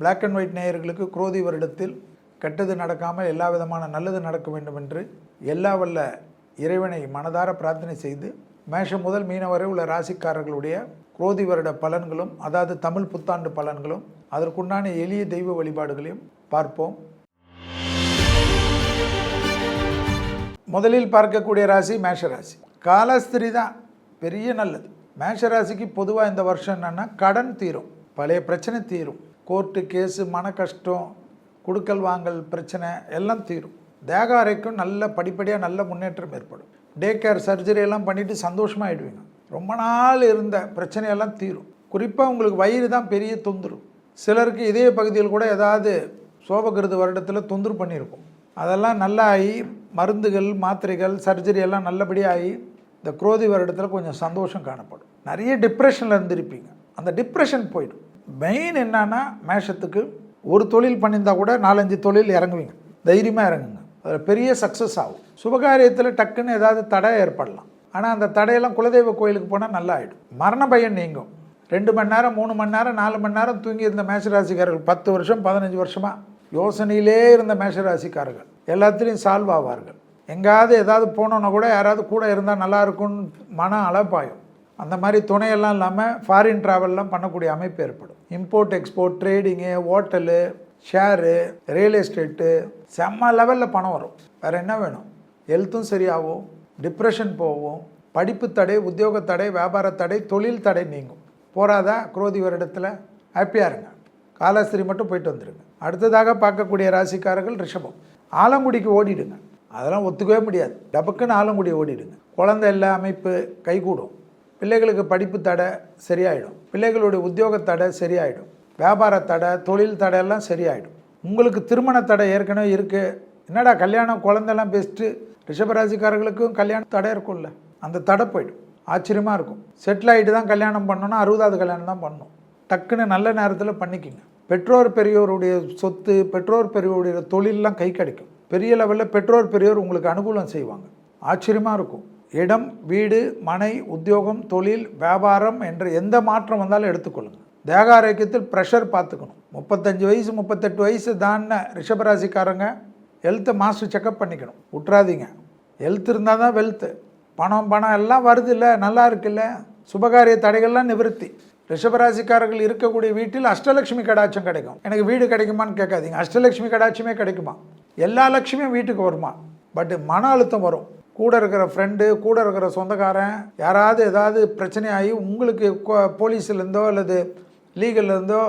Black and white நேயர்களுக்கு குரோதி வருடத்தில் கெட்டது நடக்காமல் எல்லா விதமான நல்லது நடக்க வேண்டும் என்று எல்லா வல்ல இறைவனை மனதார பிரார்த்தனை செய்து மேஷம் முதல் மீனவரை உள்ள ராசிக்காரர்களுடைய குரோதி வருட பலன்களும் அதாவது தமிழ் புத்தாண்டு பலன்களும் அதற்குண்டான எளிய தெய்வ வழிபாடுகளையும் பார்ப்போம். முதலில் பார்க்கக்கூடிய ராசி மேஷராசி காலஸ்திரி தான் பெரிய நல்லது. மேஷ ராசிக்கு பொதுவாக இந்த வருஷம் என்னென்னா கடன் தீரும். பழைய பிரச்சனை தீரும். கோர்ட்டு கேஸு மன கஷ்டம் கொடுக்கல் வாங்கல் பிரச்சனை எல்லாம் தீரும். தேக அறைக்கும் நல்ல படிப்படியாக நல்ல முன்னேற்றம் ஏற்படும். டே கேர் சர்ஜரி எல்லாம் பண்ணிவிட்டு சந்தோஷமாயிடுவீங்க. ரொம்ப நாள் இருந்த பிரச்சனையெல்லாம் தீரும். குறிப்பாக உங்களுக்கு வயிறு தான் பெரிய தொந்தரவு. சிலருக்கு இதய பகுதியில் கூட ஏதாவது சோபகிருது வருடத்தில் தொந்தரவு பண்ணியிருக்கும். அதெல்லாம் நல்லா ஆகி மருந்துகள் மாத்திரைகள் சர்ஜரி எல்லாம் நல்லபடியாக ஆகி இந்த குரோதி வருடத்தில் கொஞ்சம் சந்தோஷம் காணப்படும். நிறைய டிப்ரெஷனில் இருந்திருப்பீங்க. அந்த டிப்ரெஷன் போயிடும். மெயின் என்னன்னா மேஷத்துக்கு ஒரு தொழில் பண்ணியிருந்தா கூட நாலஞ்சு தொழில் இறங்குவீங்க. தைரியமாக இறங்குங்க. அதில் பெரிய சக்ஸஸ் ஆகும். சுபகாரியத்தில் டக்குன்னு ஏதாவது தடை ஏற்படலாம். ஆனால் அந்த தடையெல்லாம் குலதெய்வ கோயிலுக்கு போனால் நல்லா ஆகிடும் மரண பயம் நீங்கும். ரெண்டு மணி நேரம் மூணு மணி நேரம் நாலு மணி நேரம் தூங்கி இருந்த மேஷராசிக்காரர்கள் பத்து வருஷம் பதினஞ்சு வருஷமாக யோசனையிலே இருந்த மேஷராசிக்காரர்கள். எல்லாத்துலேயும் சால்வ் ஆவார்கள். எங்கேயாவது ஏதாவது போனோன்னா கூட யாராவது கூட இருந்தால் நல்லா இருக்கும்னு மன அளப்பாயும் அந்த மாதிரி துணையெல்லாம் இல்லாமல் ஃபாரின் ட்ராவல்லாம் பண்ணக்கூடிய அமைப்பு ஏற்படும். Import export trading hotel share real estate செம்ம லெவலில் பணம் வரும். வேறு என்ன வேணும்? ஹெல்த்தும் சரியாகும் டிப்ரெஷன் போகும் படிப்பு தடை உத்தியோக தடை வியாபார தடை தொழில் தடை நீங்கும். போராதா குரோதி வருடத்தில் ஹாப்பியாக இருங்க. காலாஸ்திரி மட்டும் போயிட்டு வந்துடுங்க அடுத்ததாக பார்க்கக்கூடிய ராசிக்காரர்கள் ரிஷபம். ஆலங்குடிக்கு ஓடிடுங்க. அதெல்லாம் ஒத்துக்கவே முடியாது. டபக்குன்னு ஆலங்குடி ஓடிடுங்க. குழந்தை இல்லை அமைப்பு கைகூடும். பிள்ளைகளுக்கு படிப்பு தடை சரியாயிடும். பிள்ளைகளுடைய உத்தியோக தடை சரியாயிடும். வியாபார தடை தொழில் தடையெல்லாம் சரியாயிடும். உங்களுக்கு திருமண தடை ஏற்கனவே இருக்குது என்னடா கல்யாணம் குழந்தைலாம் பெஸ்ட்டு ரிஷபராசிக்காரர்களுக்கும் கல்யாண தடை இருக்கும்ல. அந்த தடை போயிடும். ஆச்சரியமாக இருக்கும். செட்டில் ஆகிட்டு தான் கல்யாணம் பண்ணணும்னா அறுபதாவது கல்யாணம் தான் பண்ணணும். டக்குன்னு நல்ல நேரத்தில் பண்ணிக்கிங்க. பெற்றோர் பெரியோருடைய சொத்து பெற்றோர் பெரியோருடைய தொழிலெலாம் கை கிடைக்கும். பெரிய லெவலில் பெற்றோர் பெரியோர் உங்களுக்கு அனுகூலம் செய்வாங்க. ஆச்சரியமாக இருக்கும். இடம் வீடு மனை உத்தியோகம் தொழில் வியாபாரம் என்ற எந்த மாற்றம் வந்தாலும் எடுத்துக்கொள்ளுங்கள் தேக ஆரோக்கியத்தில் ப்ரெஷர் பார்த்துக்கணும். முப்பத்தஞ்சு வயசு முப்பத்தெட்டு வயசு தான் ரிஷபராசிக்காரங்க ஹெல்த்தை மாஸ்டர் செக்கப் பண்ணிக்கணும். விட்றாதீங்க ஹெல்த் இருந்தால் தான் வெல்த்து பணம் பணம் எல்லாம் வருது இல்லை நல்லா இருக்குல்ல. சுபகாரிய தடைகள்லாம் நிவர்த்தி. ரிஷபராசிக்காரர்கள் இருக்கக்கூடிய வீட்டில் அஷ்டலட்சுமி கடாட்சம் கிடைக்கும். எனக்கு வீடு கிடைக்குமான்னு கேட்காதீங்க. அஷ்டலட்சுமி கடாட்சமே கிடைக்குமா? எல்லா லட்சுமியும் வீட்டுக்கு வருமா? பட் மன அழுத்தம் வரும். கூட இருக்கிற ஃப்ரெண்டு கூட இருக்கிற சொந்தக்காரன் யாராவது ஏதாவது பிரச்சனையாகி உங்களுக்கு போலீஸ்லேருந்தோ அல்லது லீகல்லேருந்தோ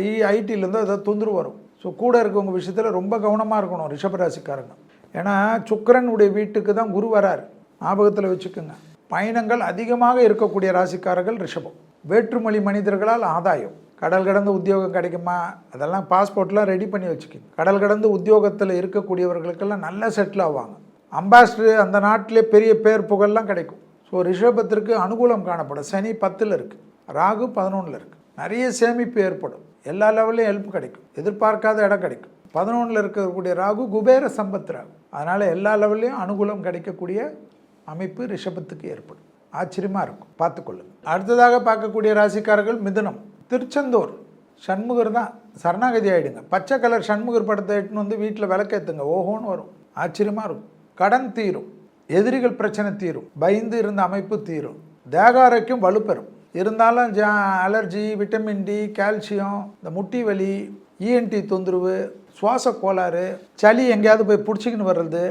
ஐ ஐடிலேருந்தோ ஏதோ தொந்தரவு வரும். ஸோ கூட இருக்கவங்க விஷயத்தில் ரொம்ப கவனமாக இருக்கணும் ரிஷபராசிக்காரங்க ஏன்னா சுக்கரனுடைய வீட்டுக்கு தான் குரு வரார். ஞாபகத்தில் வச்சுக்கோங்க. பயணங்கள் அதிகமாக இருக்கக்கூடிய ராசிக்காரர்கள் ரிஷபம். வேற்றுமொழி மனிதர்களால் ஆதாயம். கடல் கடந்து உத்தியோகம் கிடைக்குமா? அதெல்லாம் பாஸ்போர்ட்லாம் ரெடி பண்ணி வச்சுக்கோங்க. கடல் கடந்து உத்தியோகத்தில் இருக்கக்கூடியவர்களுக்கெல்லாம் நல்லா செட்டில் ஆவாங்க. அம்பாசிடர் அந்த நாட்டிலே பெரிய பேர் புகழ்லாம் கிடைக்கும். ஸோ ரிஷபத்திற்கு அனுகூலம் காணப்படும். சனி பத்தில் இருக்குது ராகு பதினொன்றில் இருக்குது நிறைய சேமிப்பு ஏற்படும். எல்லா லெவல்லையும் ஹெல்ப் கிடைக்கும். எதிர்பார்க்காத இடம் கிடைக்கும். பதினொன்றில் இருக்கக்கூடிய ராகு குபேர சம்பத் ராகு. அதனால் எல்லா லெவல்லையும் அனுகூலம் கிடைக்கக்கூடிய அமைப்பு ரிஷபத்துக்கு ஏற்படும். ஆச்சரியமாக இருக்கும். பார்த்துக்கொள்ளுங்க அடுத்ததாக பார்க்கக்கூடிய ராசிக்காரர்கள் மிதுனம். திருச்செந்தூர். சண்முகர் தான். சரணாகதி ஆகிடுங்க பச்சை கலர் சண்முகர் படத்தை எட்டுன்னு வந்து வீட்டில் விளக்கேற்றுங்க ஓஹோன்னு வரும். ஆச்சரியமாக இருக்கும். கடன் தீரும் எதிரிகள் பிரச்சனை தீரும் பயந்து இருந்த அமைப்பு தீரும் தேகாரைக்கும் வலுப்பெறும். இருந்தாலும் ஜா அலர்ஜி விட்டமின் டி கால்சியம் இந்த முட்டி வலி இஎன்டி தொந்தரவு சுவாச கோளாறு சளி எங்கேயாவது போய் பிடிச்சிக்கின்னு வர்றது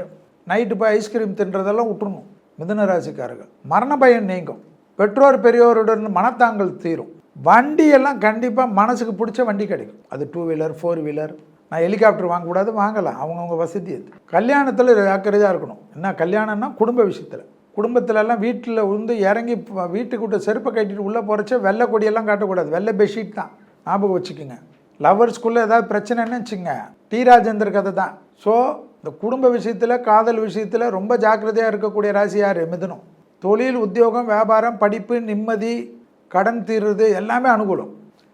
நைட்டு போய் ஐஸ்கிரீம் தின்றதெல்லாம் விட்டுணும் மிதுன ராசிக்காரர்கள். மரண பயம் நீங்கும். பெற்றோர் பெரியோருடன் மனத்தாங்கல் தீரும். வண்டியெல்லாம் கண்டிப்பாக மனசுக்கு பிடிச்ச வண்டி கிடைக்கும். அது டூ வீலர் ஃபோர் வீலர் நான் ஹெலிகாப்டர் வாங்கக்கூடாது வாங்கலாம். அவங்கவுங்க வசதி அது. கல்யாணத்தில் ஜாக்கிரதையாக இருக்கணும். என்ன கல்யாணம்னா குடும்ப விஷயத்தில். குடும்பத்திலலாம் வீட்டில் வந்து இறங்கி வீட்டுக்கிட்ட வீட்டுக்கு செருப்பை கட்டிட்டு உள்ளே போகிறச்ச வெள்ளை கொடியெல்லாம் காட்டக்கூடாது. வெள்ளை பெட்ஷீட் தான். ஞாபகம் வச்சுக்கோங்க. லவர்ஸ்குள்ளே ஏதாவது பிரச்சனைன்னு வச்சுங்க டி ராஜேந்தர் கதை தான். ஸோ இந்த குடும்ப விஷயத்தில் காதல் விஷயத்தில் ரொம்ப ஜாக்கிரதையாக இருக்கக்கூடிய ராசி யார்? மிதுனம். தொழில் உத்தியோகம் வியாபாரம் படிப்பு நிம்மதி கடன் தீர்றது எல்லாமே அனுகூலம்.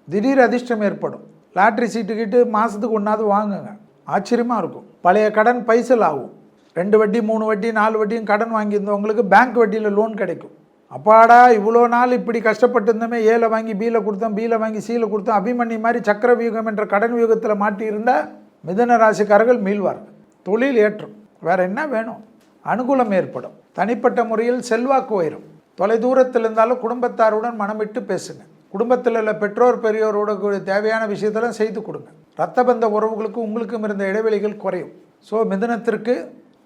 திடீர் அதிர்ஷ்டம் ஏற்படும். லாட்ரி சீட்டு கிட்டு மாதத்துக்கு ஒன்றாவது வாங்குங்க. ஆச்சரியமாக இருக்கும். பழைய கடன் பைசல் ஆகும். ரெண்டு வட்டி மூணு வட்டி நாலு வட்டியும் கடன் வாங்கியிருந்தவங்களுக்கு பேங்க் வட்டியில் லோன் கிடைக்கும். அப்பாடா இவ்வளோ நாள் இப்படி கஷ்டப்பட்டு இருந்தோமே ஏல வாங்கி பீல கொடுத்தோம் பீல வாங்கி சீல கொடுத்தோம் அபிமன்யு மாதிரி சக்கர வியூகம் என்ற கடன் வியூகத்தில் மாட்டியிருந்த மிதன ராசிக்காரர்கள் மீள்வார்கள். தொழில் ஏற்றும். வேற என்ன வேணும்? அனுகூலம் ஏற்படும். தனிப்பட்ட முறையில் செல்வாக்கு உயரும். தொலை தூரத்தில் இருந்தாலும் குடும்பத்தாருடன் மனமிட்டு பேசுங்க. குடும்பத்தில் உள்ள பெற்றோர் பெரியோரோட தேவையான விஷயத்தெல்லாம் செய்து கொடுங்க. ரத்த பந்த உறவுகளுக்கு உங்களுக்கும் இருந்த இடைவெளிகள் குறையும். ஸோ மிதனத்திற்கு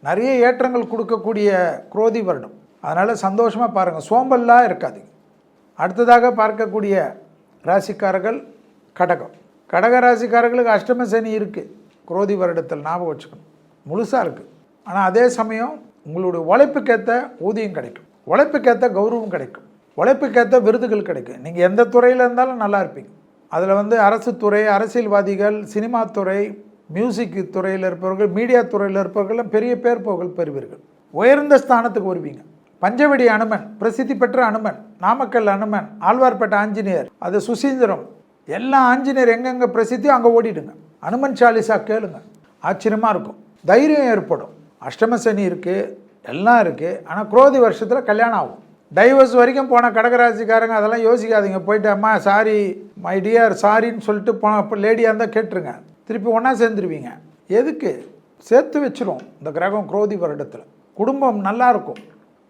நிறைய ஏற்றங்கள் கொடுக்கக்கூடிய குரோதி வருடம். அதனால் சந்தோஷமாக பாருங்கள் சோம்பல்லாம் இருக்காது அடுத்ததாக பார்க்கக்கூடிய ராசிக்காரர்கள் கடகம். கடக ராசிக்காரர்களுக்கு அஷ்டம சனி இருக்குது குரோதி வருடத்தில் ஞாபகம் வச்சுக்கணும். முழுசாக இருக்குது ஆனால் அதே சமயம் உங்களுடைய உழைப்புக்கேற்ற ஊதியம் கிடைக்கும். உழைப்புக்கேற்ற கௌரவம் கிடைக்கும். உழைப்புக்கேற்ற விருதுகள் கிடைக்கும். நீங்கள் எந்த துறையில் இருந்தாலும் நல்லா இருப்பீங்க. அதில் வந்து அரசு துறை அரசியல்வாதிகள் சினிமா துறை மியூசிக் துறையில் இருப்பவர்கள் மீடியா துறையில் இருப்பவர்கள்லாம் பெரிய பேர் புகழ் பெறுவீர்கள். உயர்ந்த ஸ்தானத்துக்கு வருவீங்க. பஞ்சவடி அனுமன் பிரசித்தி பெற்ற அனுமன் நாமக்கல் அனுமன் ஆழ்வார்பேட்டை ஆஞ்சநேயர் அது சுசீந்திரம். எல்லா ஆஞ்சநேயர் எங்கெங்கே பிரசித்தியோ அங்கே ஓடிடுங்க. அனுமன் சாலிசா கேளுங்க. ஆச்சரியமாக இருக்கும். தைரியம் ஏற்படும். அஷ்டம சனி இருக்குது எல்லாம் இருக்குது ஆனால் குரோதி வருஷத்தில் கல்யாணம் ஆகும். டைவர்ஸ் வரைக்கும் போன கடகராசிக்காரங்க அதெல்லாம் யோசிக்காதீங்க. போயிட்டு அம்மா சாரி மை டியர் சாரின்னு சொல்லிட்டு போன லேடியாக இருந்தால் கேட்டுருங்க. திருப்பி ஒன்றா சேர்ந்துருவீங்க. எதுக்கு? சேர்த்து வச்சிரும் இந்த கிரகம் குரோதி வருடத்தில். குடும்பம் நல்லா இருக்கும்.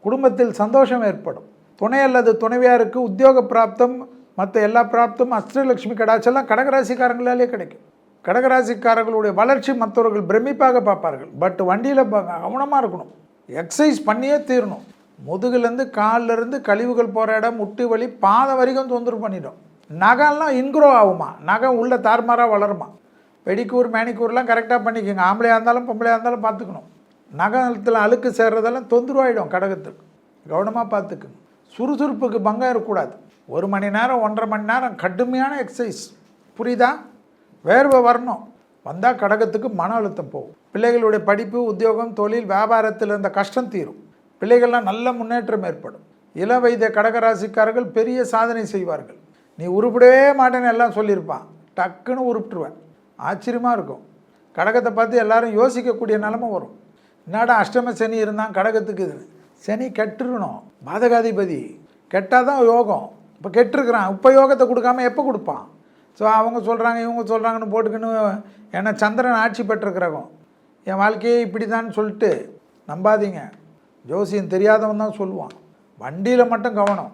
குடும்பத்தில் சந்தோஷம் ஏற்படும். துணை அல்லது துணைவியாருக்கு உத்தியோக பிராப்தம் மற்ற எல்லா பிராப்தம் அஷ்டலட்சுமி கடாச்செல்லாம் கடகராசிக்காரங்களாலே கிடைக்கும். கடகராசிக்காரர்களுடைய வளர்ச்சி மற்றவர்கள் பிரமிப்பாக பார்ப்பார்கள். பட் வண்டியில் கவனமாக இருக்கணும். எக்ஸசைஸ் பண்ணியே தீரணும். முதுகுலேருந்து காலிலேருந்து கழிவுகள் போகிற இடம் முட்டு வலி பாதை வரைக்கும் தொந்தரவு பண்ணிடும். நகைலாம் இன்க்ரோ ஆகுமா? நகை உள்ள தார்மாராக வளருமா? பெடிக்கூர் மேனிக்கூர்லாம் கரெக்டாக பண்ணிக்கோங்க. ஆம்பளையாக இருந்தாலும் பொம்பளையாக இருந்தாலும் பார்த்துக்கணும். நகத்தில் அழுக்கு சேர்றதெல்லாம் தொந்தரவாயிடும் கடகத்துக்கு. கவனமாக பார்த்துக்குங்க. சுறுசுறுப்புக்கு பங்கம் இருக்கக்கூடாது. ஒரு மணி நேரம் ஒன்றரை மணி நேரம் கடுமையான எக்ஸசைஸ் புரியுதா? வேர்வை வரணும். வந்தால் கடகத்துக்கு மன அழுத்தம் போகும். பிள்ளைகளுடைய படிப்பு உத்தியோகம் தொழில் வியாபாரத்தில் இருந்த கஷ்டம் தீரும். பிள்ளைகள்லாம் நல்ல முன்னேற்றம் ஏற்படும். இள வயது கடகராசிக்காரர்கள் பெரிய சாதனை செய்வார்கள். நீ உருப்படவே மாட்டேன்னு எல்லாம் சொல்லியிருப்பான். டக்குன்னு உருப்பிட்டுருவேன். ஆச்சரியமாக இருக்கும். கடகத்தை பார்த்து எல்லாரும் யோசிக்கக்கூடிய நிலமை வரும். என்னடா அஷ்டம சனி இருந்தான் கடகத்துக்கு இது சனி கெட்டுருணும் பாதகாதிபதி. கெட்டால் தான் யோகம். இப்போ கெட்டிருக்கிறான். இப்போ யோகத்தை கொடுக்காம எப்போ கொடுப்பான்? ஸோ அவங்க சொல்கிறாங்க இவங்க சொல்கிறாங்கன்னு போட்டுக்கின்னு ஏன்னா சந்திரன் ஆட்சி பெற்ற கிரகம். என் வாழ்க்கையே இப்படி தான் சொல்லிட்டு நம்பாதீங்க. ஜோசியம் தெரியாதவன் தான் சொல்லுவான். வண்டியில் மட்டும் கவனம்.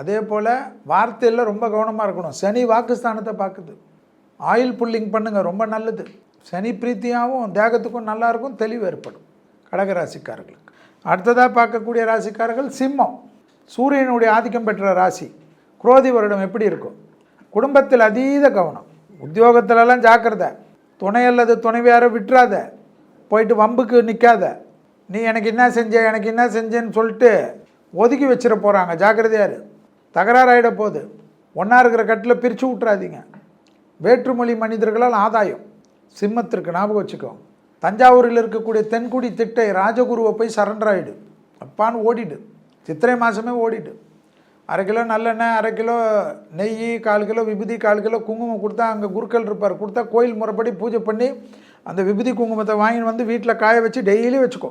அதே போல் வார்த்தையில் ரொம்ப கவனமாக இருக்கணும். சனி வாக்குஸ்தானத்தை பார்க்குது. ஆயில் புல்லிங் பண்ணுங்கள் ரொம்ப நல்லது. சனி பிரீத்தியாகவும் தேகத்துக்கும் நல்லாயிருக்கும் தெளிவு ஏற்படும். கடகராசிக்காரர்களுக்கு அடுத்ததாக பார்க்கக்கூடிய ராசிக்காரர்கள் சிம்மம். சூரியனுடைய ஆதிக்கம் பெற்ற ராசி. குரோதி வருடம் எப்படி இருக்கும்? குடும்பத்தில் அதீத கவனம். உத்தியோகத்திலலாம் ஜாக்கிரதை. துணை அல்லது துணைவியாரை விட்டுறாத. போயிட்டு வம்புக்கு நிற்காத நீ எனக்கு என்ன செஞ்ச எனக்கு என்ன செஞ்சேன்னு சொல்லிட்டு ஒதுக்கி வச்சிட போகிறாங்க ஜாக்கிரதையாரு தகராறாயிட போகுது. ஒன்றா இருக்கிற கட்டில் பிரித்து விட்றாதீங்க வேற்றுமொழி மனிதர்களால் ஆதாயம். சிம்மத்திற்கு ஞாபகம் வச்சுக்கோ. தஞ்சாவூரில் இருக்கக்கூடிய தென்குடி திட்டை ராஜகுருவை போய் சரண்டர் ஆகிடு அப்பான்னு ஓடிடு. சித்திரை மாதமே ஓடிடு. அரை கிலோ நல்லெண்ணெய் அரை கிலோ நெய் கால் கிலோ விபூதி கால் கிலோ குங்குமம் கொடுத்தா அங்கே குருக்கள் இருப்பார். கொடுத்தா கோயில் முறைப்படி பூஜை பண்ணி அந்த விபூதி குங்குமத்தை வாங்கின்னு வந்து வீட்டில் காய வச்சு டெய்லி வச்சுக்கோ.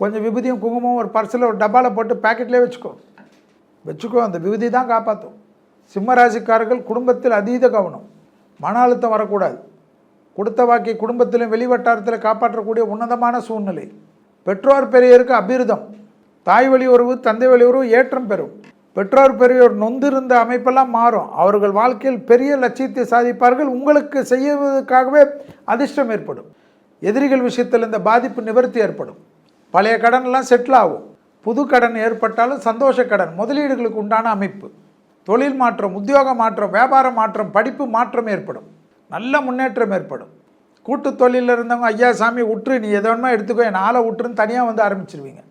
கொஞ்சம் விபூதியும் குங்குமம் ஒரு பர்ஸில் ஒரு டப்பாவில் போட்டு பேக்கெட்லேயே வச்சுக்கோ. வச்சுக்கோ அந்த விபூதி தான் காப்பாற்றும் சிம்மராசிக்காரர்கள் குடும்பத்தில் அதீத கவனம். மன அழுத்தம் வரக்கூடாது. கொடுத்த வாக்கை குடும்பத்திலும் வெளிவட்டாரத்தில் காப்பாற்றக்கூடிய உன்னதமான சூழ்நிலை. பெற்றோர் பெரியருக்கு அபிருதம். தாய் வழி உறவு தந்தை வழி உறவு ஏற்றம் பெறும். பெற்றோர் பெரியோர் நொந்திருந்த அமைப்பெல்லாம் மாறும். அவர்கள் வாழ்க்கையில் பெரிய லட்சியத்தை சாதிப்பார்கள். உங்களுக்கு செய்வதற்காகவே அதிர்ஷ்டம் ஏற்படும். எதிரிகள் விஷயத்தில் இந்த பாதிப்பு நிவர்த்தி ஏற்படும். பழைய கடன்லாம் செட்டில் ஆகும். புது கடன் ஏற்பட்டாலும் சந்தோஷ கடன் முதலீடுகளுக்கு உண்டான அமைப்பு. தொழில் மாற்றம் உத்தியோக மாற்றம் வியாபார மாற்றம் படிப்பு மாற்றம் ஏற்படும். நல்ல முன்னேற்றம் ஏற்படும். கூட்டு தொழிலில் இருந்தவங்க ஐயா சாமி விட்டுரு நீ எதை எடுத்துக்கோ என் ஆளை விட்டுருன்னு தனியாக வந்து ஆரம்பிச்சிருவீங்க.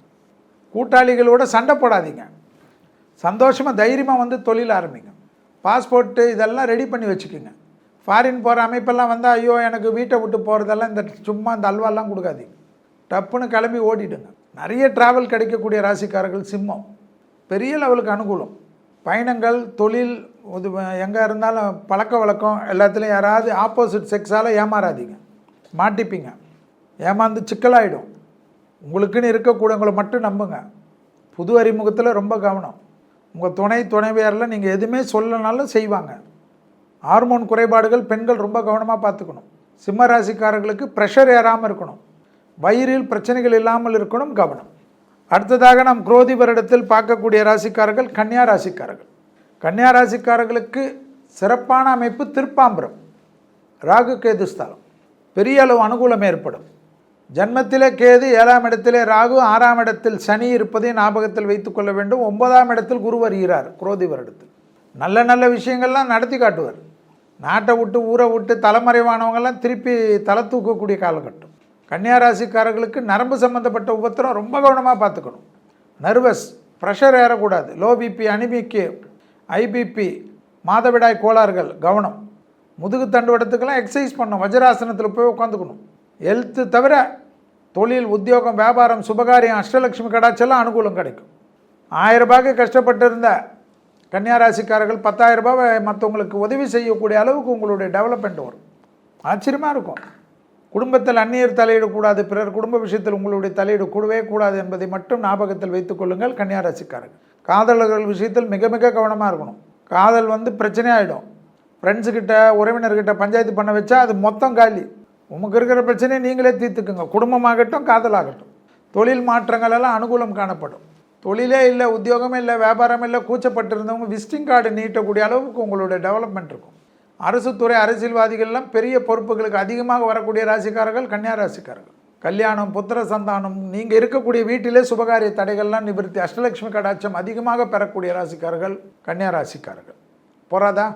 கூட்டாளிகளோட சண்டை போடாதீங்க. சந்தோஷமாக தைரியமாக வந்து தொழில் ஆரம்பிங்க. பாஸ்போர்ட்டு இதெல்லாம் ரெடி பண்ணி வச்சுக்கோங்க. ஃபாரின் போகிற அமைப்பெல்லாம் வந்தால் ஐயோ எனக்கு வீட்டை விட்டு போகிறதெல்லாம் இந்த சும்மா இந்த அல்வாலாம் கொடுக்காதீங்க. டப்புன்னு கிளம்பி ஓடிடுங்க நிறைய டிராவல் கிடைக்கக்கூடிய ராசிக்காரர்கள் சிம்மம். பெரிய லெவலுக்கு அனுகூலம். பயணங்கள் தொழில் இது எங்கே இருந்தாலும் பழக்க வழக்கம் எல்லாத்துலேயும் யாராவது ஆப்போசிட் செக்ஸால் ஏமாறாதீங்க. மாட்டிப்பீங்க. ஏமாந்து சிக்கலாயிடும். உங்களுக்குன்னு இருக்கக்கூடியவங்களை மட்டும் நம்புங்க. புது அறிமுகத்தில் ரொம்ப கவனம். உங்கள் துணை துணைவியாரில் நீங்கள் எதுவுமே சொல்லனாலும் செய்வாங்க. ஹார்மோன் குறைபாடுகள் பெண்கள் ரொம்ப கவனமாக பார்த்துக்கணும். சிம்ம ராசிக்காரர்களுக்கு ப்ரெஷர் ஏறாமல் இருக்கணும். வயிறில் பிரச்சனைகள் இல்லாமல் இருக்கணும் கவனம். அடுத்ததாக நாம் குரோதி வருடத்தில் பார்க்கக்கூடிய ராசிக்காரர்கள் கன்னியா ராசிக்காரர்கள். கன்னியா ராசிக்காரர்களுக்கு சிறப்பான அமைப்பு திருப்பாம்பரம். ராகு கேது ஸ்தலம் பெரிய அளவு அனுகூலம் ஏற்படும். ஜன்மத்திலே கேது ஏழாம் இடத்திலே ராகு ஆறாம் இடத்தில் சனி இருப்பதை ஞாபகத்தில் வைத்துக்கொள்ள வேண்டும். ஒன்பதாம் இடத்தில் குரு வருகிறார் குரோதி வருடத்தில். நல்ல நல்ல விஷயங்கள்லாம் நடத்தி காட்டுவார். நாட்டை விட்டு ஊரை விட்டு தலைமறைவானவங்கள்லாம் திருப்பி தலை தூக்கக்கூடிய காலகட்டம். கன்னியா ராசிக்காரர்களுக்கு நரம்பு சம்மந்தப்பட்ட உபத்திரம் ரொம்ப கவனமாக பார்த்துக்கணும். நர்வஸ் ப்ரெஷர் ஏறக்கூடாது. லோ பிபி அனிமிக்கு ஐபிபி மாதவிடாய் கோளாறுகள் கவனம். முதுகு தண்டுவடத்துக்கெல்லாம் எக்ஸசைஸ் பண்ணணும். வஜ்ராசனத்தில் போய் உட்காந்துக்கணும் ஹெல்த்து தவிர தொழில் உத்தியோகம் வியாபாரம் சுபகாரியம் அஷ்டலட்சுமி கடாச்செல்லாம் அனுகூலம் கிடைக்கும். ஆயிரம் ரூபாய்க்கு கஷ்டப்பட்டு இருந்த கன்னியாராசிக்காரர்கள் பத்தாயிரம் ரூபாய் மற்றவங்களுக்கு உதவி செய்யக்கூடிய அளவுக்கு உங்களுடைய டெவலப்மெண்ட் வரும். ஆச்சரியமாக இருக்கும். குடும்பத்தில் அந்நியர் தலையிடக்கூடாது பிறர் குடும்ப விஷயத்தில் உங்களுடைய தலையீடு கூடவே கூடாது என்பதை மட்டும் ஞாபகத்தில் வைத்துக் கொள்ளுங்கள் கன்னியாராசிக்காரர்கள். காதலர்கள் விஷயத்தில் மிக மிக கவனமாக இருக்கணும். காதல் வந்து பிரச்சனையாயிடும். ஃப்ரெண்ட்ஸுக்கிட்ட உறவினர்கிட்ட பஞ்சாயத்து பண்ண வச்சா அது மொத்தம் காலி. உமக்கு இருக்கிற பிரச்சனையை நீங்களே தீர்த்துக்குங்க. குடும்பமாகட்டும் காதலாகட்டும். தொழில் மாற்றங்கள் எல்லாம் அனுகூலம் காணப்படும். தொழிலே இல்லை உத்தியோகமே இல்லை வியாபாரம் இல்லை கூச்சப்பட்டிருந்தவங்க விசிட்டிங் கார்டு நீட்டக்கூடிய அளவுக்கு உங்களுடைய டெவலப்மெண்ட் இருக்கும். அரசு துறை அரசியல்வாதிகள்லாம் பெரிய பொறுப்புகளுக்கு அதிகமாக வரக்கூடிய ராசிக்காரர்கள் கன்னியா ராசிக்காரர்கள். கல்யாணம் புத்திர சந்தானம் நீங்கள் இருக்கக்கூடிய வீட்டிலே சுபகாரிய தடைகள்லாம் நிவர்த்தி அஷ்டலட்சுமி கடாட்சம் அதிகமாக பெறக்கூடிய ராசிக்காரர்கள் கன்னியா ராசிக்காரர்கள். போறாதா?